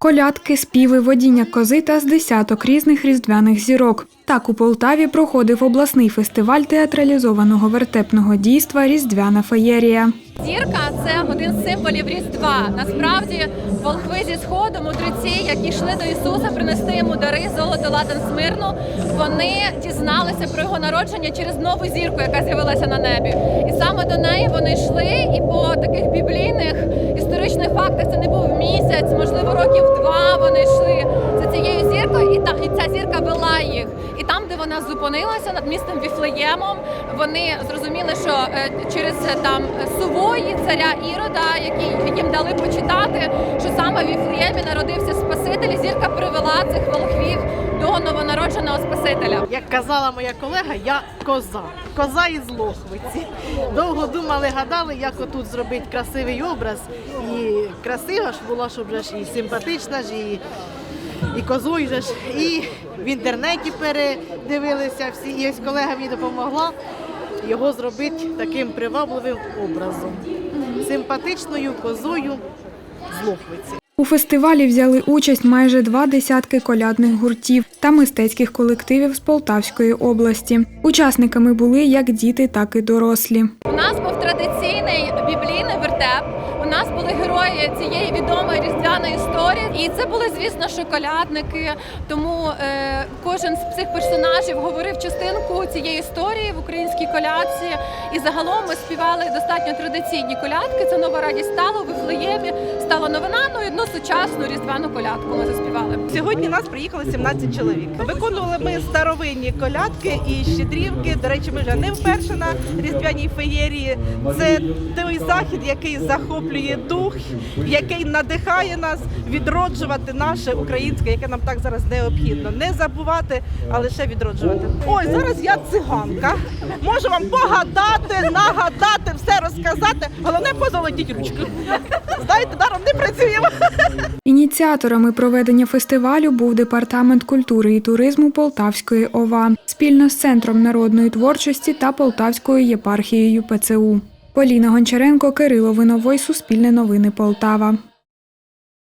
Колядки, співи, водіння кози та з десяток різних різдвяних зірок. Так у Полтаві проходив обласний фестиваль театралізованого вертепного дійства Різдвяна феєрія. Зірка це один з символів Різдва. Насправді, волхви зі сходу, мудреці, які йшли до Ісуса, принести йому дари, золото, ладан, смирну. Вони дізналися про його народження через нову зірку, яка з'явилася на небі. І саме до неї вони йшли. І по таких біблійних історичних фактах це не був вона зупинилася над містом Віфлеємом, вони зрозуміли, що е, через е, там сувої царя Ірода, який їм дали почитати, що саме в Віфлеємі народився Спаситель. Зірка привела цих волхвів до новонародженого Спасителя. Як казала моя колега, я коза. Коза із Лохвиці. Довго думали, гадали, як отут зробити красивий образ. І красива ж була, щоб ж і симпатична ж, і, і козою ж. І в інтернеті передивилися всі. І ось колега мені допомогла його зробити таким привабливим образом. Симпатичною козою з Лохвиці. У фестивалі взяли участь майже два десятки колядних гуртів та мистецьких колективів з Полтавської області. Учасниками були як діти, так і дорослі. У нас був традиційний біблійний вертеп. У нас були герої цієї відомої різдвяної історії, і це були, звісно, що колядники. Тому е, кожен з цих персонажів говорив частинку цієї історії в українській колядці. І загалом ми співали достатньо традиційні колядки. Це нова радість стала у Вифлеємі. Стала новина. Ну і одну сучасну різдвяну колядку ми заспівали. Сьогодні нас приїхало 17 чоловік. Виконували ми старовинні колядки і щедрівки. До речі, ми вже не вперше на різдвяній феєрії. Це той захід, який захоплює дух, який надихає нас відроджувати наше українське, яке нам так зараз необхідно. Не забувати, а лише відроджувати. Ой, зараз я циганка. Можу вам погадати, нагадати, все розказати. Головне позолотіть ручку. Знаєте, даром не працюємо. Ініціаторами проведення фестивалю був департамент культури і туризму Полтавської ОВА спільно з Центром народної творчості та Полтавською єпархією ПЦУ. Поліна Гончаренко, Кирило Виновой, Суспільне новини Полтава.